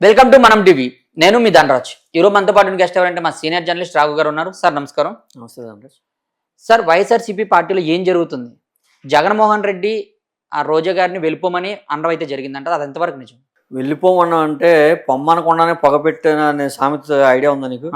Welcome to మనం TV. నేను మీ ధనరాజ్. ఈరోజు మనతో పాటు గెస్ట్ ఎవరంటే మా సీనియర్ జర్నలిస్ట్ రాఘు గారు ఉన్నారు. సార్ నమస్కారం. నమస్తే ధనరాజ్. సార్ వైఎస్ఆర్సీపీ పార్టీలో ఏం జరుగుతుంది? జగన్మోహన్ రెడ్డి ఆ రోజా గారిని వెళ్ళిపోమని అనడం అయితే జరిగిందంట అది ఎంతవరకు నిజం? వెళ్ళిపోమన్నా అంటే పొమ్మనకుండానే పొగ పెట్టిన అనే సామెత ఐడియా ఉందా నీకు?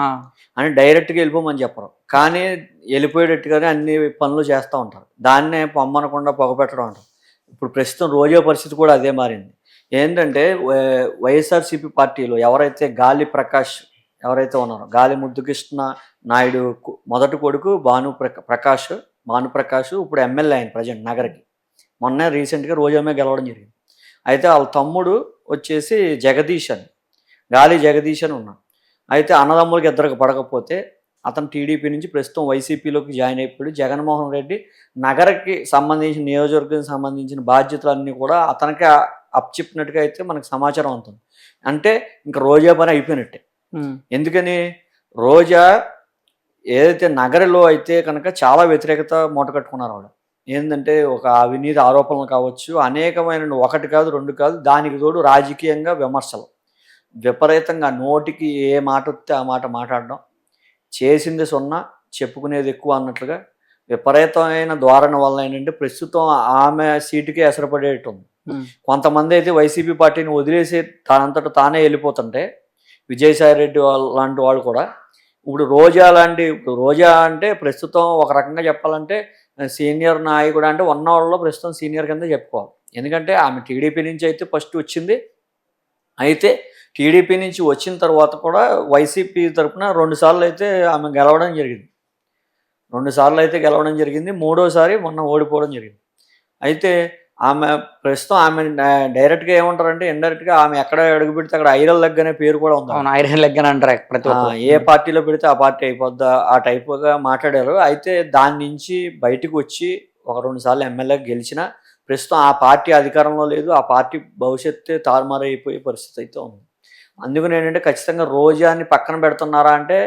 అని డైరెక్ట్గా వెళ్ళిపోమని చెప్పరు. కానీ వెళ్ళిపోయేటట్టుగానే అన్ని పనులు చేస్తూ ఉంటారు. దాన్నే పొమ్మనకుండా పొగ పెట్టడం అంటారు. ఇప్పుడు ప్రస్తుతం రోజా పరిస్థితి కూడా అదే మారింది. ఏంటంటే వై- వైఎస్ఆర్సీపీ పార్టీలో ఎవరైతే గాలి ప్రకాష్ ఎవరైతే ఉన్నారో గాలి ముద్దుకృష్ణ నాయుడు మొదటి కొడుకు భాను ప్రకాష్ భాను ప్రకాష్ ఇప్పుడు ఎమ్మెల్యే ఆయన ప్రజెంట్ నగర్కి. మొన్న రీసెంట్గా రోజామే గెలవడం జరిగింది. అయితే వాళ్ళ తమ్ముడు వచ్చేసి జగదీష్ అని. గాలి జగదీష్ అని ఉన్నాడు. అయితే అన్నదమ్ములకి ఇద్దరికి పడకపోతే అతను టీడీపీ నుంచి ప్రస్తుతం వైసీపీలోకి జాయిన్ అయిపోయాడు. జగన్మోహన్ రెడ్డి నగరకి సంబంధించిన నియోజకవర్గానికి సంబంధించిన బాధ్యతలన్నీ కూడా అతనికి అప్పచెప్పినట్టుగా అయితే మనకు సమాచారం అవుతుంది. అంటే ఇంకా రోజా పని అయిపోయినట్టే. ఎందుకని? రోజా ఏదైతే నగరలో అయితే కనుక చాలా వ్యతిరేకత మూట కట్టుకున్నారు ఆవిడ. ఏంటంటే ఒక అవినీతి ఆరోపణలు కావచ్చు అనేకమైన ఒకటి కాదు రెండు కాదు దానికి తోడు రాజకీయంగా విమర్శలు. విపరీతంగా నోటికి ఏ మాట వస్తే ఆ మాట మాట్లాడడం చేసింది సున్నా చెప్పుకునేది ఎక్కువ అన్నట్లుగా విపరీతమైన ధోరణి వల్ల ఏంటంటే ప్రస్తుతం ఆమె సీటుకే ఎసరపడేటుంది ఉమ్, కొంతమంది అయితే వైసీపీ పార్టీని వదిలేసి తానంతట తానే వెళ్ళిపోతుంటే విజయసాయి రెడ్డి వాళ్ళ లాంటి వాళ్ళు కూడా ఇప్పుడు రోజా లాంటి ఇప్పుడు రోజా అంటే ప్రస్తుతం ఒక రకంగా చెప్పాలంటే సీనియర్ నాయకుడు అంటే ఉన్న వాళ్ళలో ప్రస్తుతం సీనియర్ కింద చెప్పుకోవాలి. ఎందుకంటే ఆమె టీడీపీ నుంచి అయితే ఫస్ట్ వచ్చింది. అయితే టీడీపీ నుంచి వచ్చిన తర్వాత కూడా వైసీపీ తరఫున రెండుసార్లు అయితే ఆమె గెలవడం జరిగింది. రెండుసార్లు అయితే గెలవడం జరిగింది. మూడోసారి మొన్న ఓడిపోవడం జరిగింది. అయితే ఆమె ప్రస్తుతం ఆమె డైరెక్ట్గా ఏమంటారంటే ఇండైరెక్ట్గా ఆమె ఎక్కడ అడుగు పెడితే అక్కడ ఐరల్ లెగ్ అనే పేరు కూడా ఉంది అవును ఐరన్ లెగ్ అని అంటారు ప్రతి. ఏ పార్టీలో పెడితే ఆ పార్టీ అయిపోద్దా ఆ టైప్గా మాట్లాడారు. అయితే దాని నుంచి బయటకు వచ్చి ఒక రెండు సార్లు ఎమ్మెల్యే గెలిచిన ప్రస్తుతం ఆ పార్టీ అధికారంలో లేదు ఆ పార్టీ భవిష్యత్తు తారుమారు అయిపోయే పరిస్థితి అయితే ఉంది. అందుకని ఏంటంటే ఖచ్చితంగా రోజాని పక్కన పెడుతున్నారా అంటే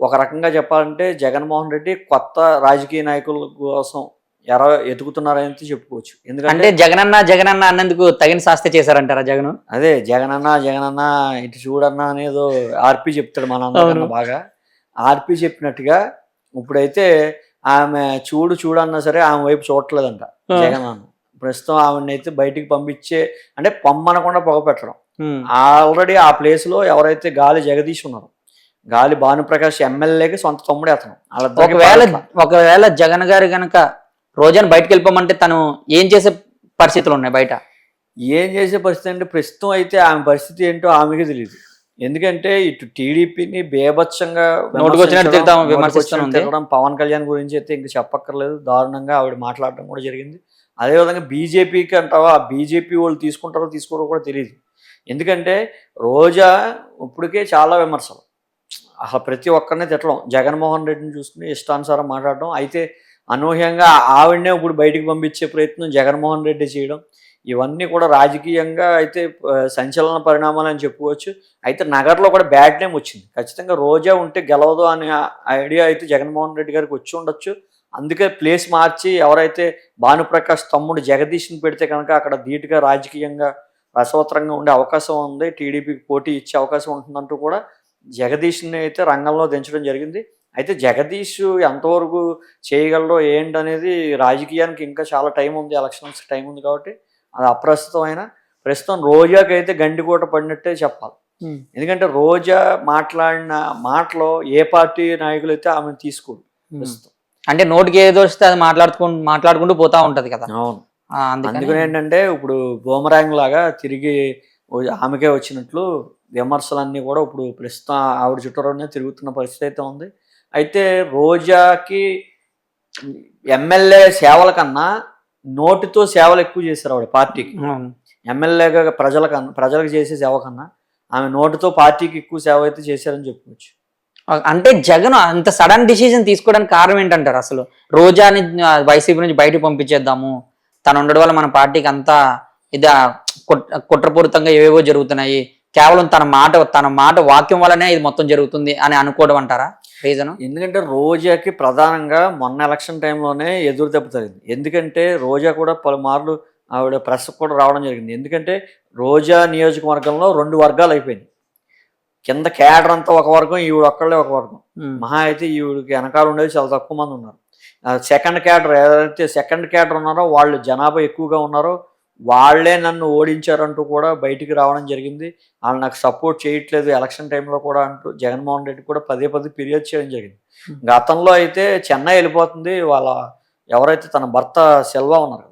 ఒక రకంగా చెప్పాలంటే జగన్మోహన్ రెడ్డి కొత్త రాజకీయ నాయకుల కోసం ఎర ఎతుకుతున్నారని చెప్పుకోవచ్చు. అంటే ఎందుకంటే జగనన్న జగనన్న అన్నందుకు తగిన శాస్తి చేశారంటారా జగన్? అదే జగనన్న జగనన్న ఇటు చూడన్న అనేదో ఆర్పి చెప్తాడు మన. బాగా. ఆర్పి చెప్పినట్టుగా ఇప్పుడైతే ఆమె చూడు చూడన్నా సరే ఆమె వైపు చూడట్లేదంట. జగనన్న. ప్రస్తుతం ఆమెను అయితే బయటికి పంపించే అంటే పొమ్మనకుండా పొగ పెట్టడం. ఆల్రెడీ ఆ ప్లేస్లో ఎవరైతే గాలి జగదీష్ ఉన్నారు గాలి భానుప్రకాష్ ఎమ్మెల్యేకి సొంత తమ్ముడే అతను ఒకవేళ. ఒకవేళ జగన్ గారు గనక రోజాని బయటకు వెళ్ళిపోమంటే తను ఏం చేసే పరిస్థితులు ఉన్నాయి బయట? ఏం చేసే పరిస్థితి అంటే ప్రస్తుతం అయితే ఆమె పరిస్థితి ఏంటో ఆమెకి తెలియదు ఎందుకంటే ఇటు టీడీపీని బేభత్సంగా. తిరగడం, పవన్ కళ్యాణ్ గురించి అయితే ఇంక చెప్పక్కర్లేదు. దారుణంగా ఆవిడ మాట్లాడడం కూడా జరిగింది. అదేవిధంగా బీజేపీకి అంటావా ఆ బీజేపీ వాళ్ళు తీసుకుంటారో తీసుకోరో కూడా తెలియదు ఎందుకంటే రోజా ఇప్పటికే చాలా విమర్శలు. అసలు ప్రతి ఒక్కరిని తిట్టడం జగన్మోహన్ రెడ్డిని చూసుకుని ఇష్టానుసారం మాట్లాడడం అయితే అనూహ్యంగా ఆవిడనే ఇప్పుడు బయటికి పంపించే ప్రయత్నం జగన్మోహన్ రెడ్డి చేయడం ఇవన్నీ కూడా రాజకీయంగా అయితే సంచలన పరిణామాలు అని చెప్పుకోవచ్చు. అయితే నగర్లో కూడా బ్యాడ్ నేమ్ వచ్చింది. ఖచ్చితంగా రోజా ఉంటే గెలవదు అనే ఐడియా అయితే జగన్మోహన్ రెడ్డి గారికి వచ్చి ఉండొచ్చు. అందుకే ప్లేస్ మార్చి ఎవరైతే భానుప్రకాష్ తమ్ముడు జగదీష్ని పెడితే కనుక అక్కడ ధీటుగా రాజకీయంగా రసవత్రంగా ఉండే అవకాశం ఉంది. టీడీపీకి పోటీ ఇచ్చే అవకాశం ఉంటుందంటూ కూడా జగదీష్ని అయితే రంగంలో దించడం జరిగింది. అయితే జగదీష్ ఎంతవరకు చేయగలరో ఏంటనేది రాజకీయానికి ఇంకా చాలా టైం ఉంది ఎలక్షన్స్ టైం ఉంది కాబట్టి అది అప్రస్తుతమైన ప్రస్తుతం రోజాకి అయితే గండికోట పడినట్టే చెప్పాలి. ఎందుకంటే రోజా మాట్లాడిన మాటలో ఏ పార్టీ నాయకులు అయితే ఆమెను తీసుకోరు ప్రస్తుతం. అంటే నోటికి ఏదో వస్తే అది మాట్లాడుకుంటూ మాట్లాడుకుంటూ పోతా ఉంటది కదా. అవును. అందుకని ఏంటంటే ఇప్పుడు బూమరాంగ్ లాగా తిరిగి ఆమెకే వచ్చినట్లు విమర్శలన్నీ కూడా ఇప్పుడు ప్రస్తుతం ఆవిడ చుట్టూలోనే తిరుగుతున్న పరిస్థితి అయితే ఉంది. అయితే రోజాకి ఎమ్మెల్యే సేవల కన్నా నోటితో సేవలు ఎక్కువ చేశారు ఆవిడ పార్టీకి. ఎమ్మెల్యేగా ప్రజల కన్నా ప్రజలకు చేసే సేవ కన్నా ఆమె నోటితో పార్టీకి ఎక్కువ సేవ అయితే చేశారని చెప్పుకోవచ్చు. అంటే జగన్ అంత సడన్ డిసిజన్ తీసుకోవడానికి కారణం ఏంటంటారు అసలు? రోజాని వైసీపీ నుంచి బయటకు పంపించేద్దాము. తను ఉండడం వల్ల మన పార్టీకి అంతా ఇది కుట్రపూరితంగా ఏవేవో జరుగుతున్నాయి. కేవలం తన మాట తన మాట వాక్యం వల్లనే ఇది మొత్తం జరుగుతుంది అని అనుకోవడం అంటారా? రీజన్? ఎందుకంటే రోజాకి ప్రధానంగా మొన్న ఎలక్షన్ టైంలోనే ఎదురు దెబ్బ తగిలింది. ఎందుకంటే రోజా కూడా పలుమార్లు ఆవిడ ప్రెస్ కూడా రావడం జరిగింది. ఎందుకంటే రోజా నియోజకవర్గంలో రెండు వర్గాలు అయిపోయింది. కింద క్యాడర్ అంతా ఒక వర్గం ఈవిడ ఒక్కళ్ళే ఒక వర్గం. మహా అయితే ఈవిడికి వెనకాల ఉండేది చాలా తక్కువ మంది ఉన్నారు. సెకండ్ క్యాడర్ ఏదైతే సెకండ్ క్యాడర్ ఉన్నారో వాళ్ళు జనాభా ఎక్కువగా ఉన్నారో వాళ్ళే నన్ను ఓడించారంటూ కూడా బయటికి రావడం జరిగింది. వాళ్ళు నాకు సపోర్ట్ చేయట్లేదు ఎలక్షన్ టైంలో కూడా అంటూ జగన్మోహన్ రెడ్డి కూడా పదే పదే ఫిర్యాదు చేయడం జరిగింది. గతంలో అయితే చెన్నై వెళ్ళిపోతుంది. వాళ్ళ ఎవరైతే తన భర్త సెల్వా ఉన్నారు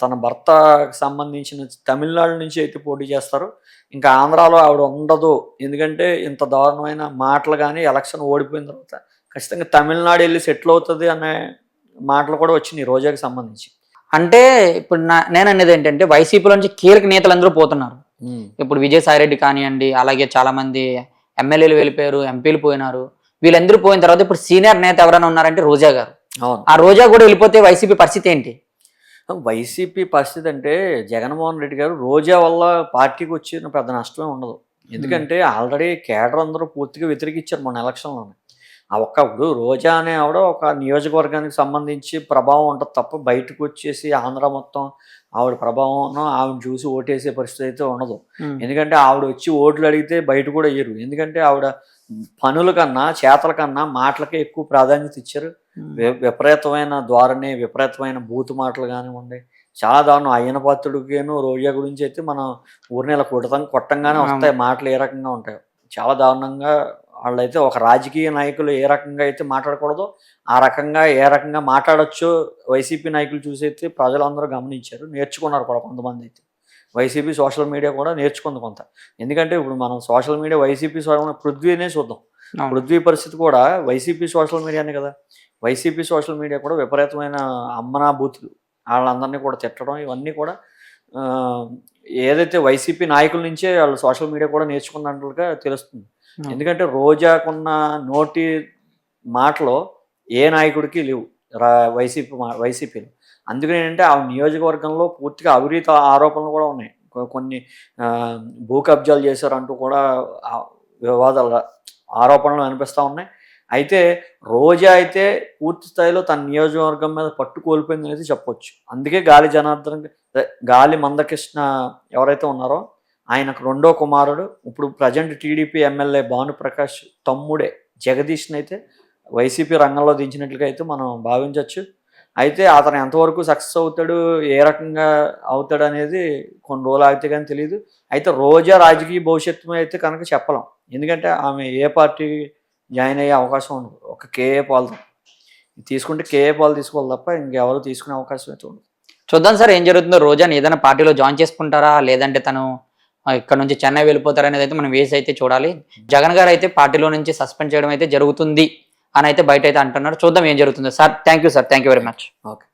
తన భర్తకు సంబంధించిన తమిళనాడు నుంచి అయితే పోటీ చేస్తారు. ఇంకా ఆంధ్రాలో ఆవిడ ఉండదు. ఎందుకంటే ఇంత దారుణమైన మాటలు కానీ ఎలక్షన్ ఓడిపోయిన తర్వాత ఖచ్చితంగా తమిళనాడు వెళ్ళి సెటిల్ అవుతుంది అనే మాటలు కూడా వచ్చినాయి రోజాకి సంబంధించి. అంటే ఇప్పుడు నా నేను అనేది ఏంటంటే వైసీపీలో నుంచి కీలక నేతలు అందరూ పోతున్నారు ఇప్పుడు విజయసాయిరెడ్డి కానివ్వండి అలాగే చాలా మంది ఎమ్మెల్యేలు వెళ్ళిపోయారు ఎంపీలు పోయినారు. వీళ్ళందరూ పోయిన తర్వాత ఇప్పుడు సీనియర్ నేత ఎవరైనా ఉన్నారంటే రోజా గారు. ఆ రోజా కూడా వెళ్ళిపోతే వైసీపీ పరిస్థితి ఏంటి? వైసీపీ పరిస్థితి అంటే జగన్మోహన్ రెడ్డి గారు రోజా వల్ల పార్టీకి వచ్చిన పెద్ద నష్టమే ఉండదు. ఎందుకంటే ఆల్రెడీ కేడర్ అందరూ పూర్తిగా వ్యతిరేకించారు మన ఎలక్షన్లోనే. ఆ ఒక్క ఇప్పుడు రోజా అనే ఆవిడ ఒక నియోజకవర్గానికి సంబంధించి ప్రభావం ఉంటుంది తప్ప బయటకు వచ్చేసి ఆంధ్ర మొత్తం ఆవిడ ప్రభావం ఆవిడ చూసి ఓటేసే పరిస్థితి అయితే ఉండదు. ఎందుకంటే ఆవిడ వచ్చి ఓట్లు అడిగితే బయట కూడా ఇయ్యరు ఎందుకంటే ఆవిడ పనుల కన్నా చేతల కన్నా మాటలకే ఎక్కువ ప్రాధాన్యత ఇచ్చారు. విపరీతమైన ధోరణి విపరీతమైన బూతు మాటలు కానివ్వండి చాలా దారుణం. అయ్యన పాత్రుడికేను రోజా గురించి అయితే మనం ఊరిని ఇలా కొడతాం కొట్టంగానే వస్తాయి. మాటలు ఏ రకంగా ఉంటాయి. చాలా దారుణంగా వాళ్ళైతే ఒక రాజకీయ నాయకులు ఏ రకంగా అయితే మాట్లాడకూడదో ఆ రకంగా ఏ రకంగా మాట్లాడొచ్చో వైసీపీ నాయకులు చూసి అయితే ప్రజలందరూ గమనించారు నేర్చుకున్నారు కూడా కొంతమంది అయితే. వైసీపీ సోషల్ మీడియా కూడా నేర్చుకుంది కొంత. ఎందుకంటే ఇప్పుడు మనం సోషల్ మీడియా వైసీపీ సోషల్ పృథ్వీనే చూద్దాం. పృథ్వీ పరిస్థితి కూడా వైసీపీ సోషల్ మీడియానే కదా. వైసీపీ సోషల్ మీడియా కూడా విపరీతమైన అమ్మనా బూతులు వాళ్ళందరినీ కూడా తిట్టడం ఇవన్నీ కూడా ఏదైతే వైసీపీ నాయకుల నుంచే వాళ్ళు సోషల్ మీడియా కూడా నేర్చుకున్నట్లుగా తెలుస్తుంది. ఎందుకంటే రోజాకున్న నోటి మాటలో ఏ నాయకుడికి లేవు. రా వైసీపీ మా- వైసీపీలో. అందుకని ఏంటంటే ఆ నియోజకవర్గంలో పూర్తిగా అవినీతి ఆరోపణలు కూడా ఉన్నాయి. కొన్ని భూ కబ్జాలు చేశారంటూ కూడా వివాదాలు ఆరోపణలు అనిపిస్తూ ఉన్నాయి. అయితే రోజా అయితే పూర్తి స్థాయిలో తన నియోజకవర్గం మీద పట్టు కోల్పోయింది అనేది చెప్పొచ్చు. అందుకే గాలి జనార్దన్ గాలి మందకృష్ణ ఎవరైతే ఉన్నారో ఆయనకు రెండో కుమారుడు. ఇప్పుడు ప్రజెంట్ టీడీపీ ఎమ్మెల్యే భానుప్రకాష్ తమ్ముడే జగదీష్ని అయితే వైసీపీ రంగంలో దించినట్లుగా అయితే మనం భావించవచ్చు అయితే అతను ఎంతవరకు సక్సెస్ అవుతాడు ఏ రకంగా అవుతాడు అనేది కొన్ని రోజులు ఆగితే కానీ తెలియదు అయితే రోజా రాజకీయ భవిష్యత్తు అయితే కనుక చెప్పలేం. ఎందుకంటే ఆమె ఏ పార్టీ జాయిన్ అయ్యే అవకాశం ఉండదు. ఒక కేఏ పాల్ తీసుకుంటే కేఏ పాల్ తీసుకోవాలి తప్ప ఇంకెవరు తీసుకునే అవకాశం అయితే ఉండదు. చూద్దాం సార్ ఏం జరుగుతుందో? రోజాని ఏదైనా పార్టీలో జాయిన్ చేసుకుంటారా? లేదంటే తను ఇక్కడ నుంచి చెన్నై వెళ్ళిపోతారనేది అయితే మనం వేసి అయితే చూడాలి. జగన్ గారు అయితే పార్టీలో నుంచి సస్పెండ్ చేయడం అయితే జరుగుతుంది అని అయితే బయట అయితే అంటున్నారు. చూద్దాం ఏం జరుగుతుందో. Sir thank you sir thank you very much okay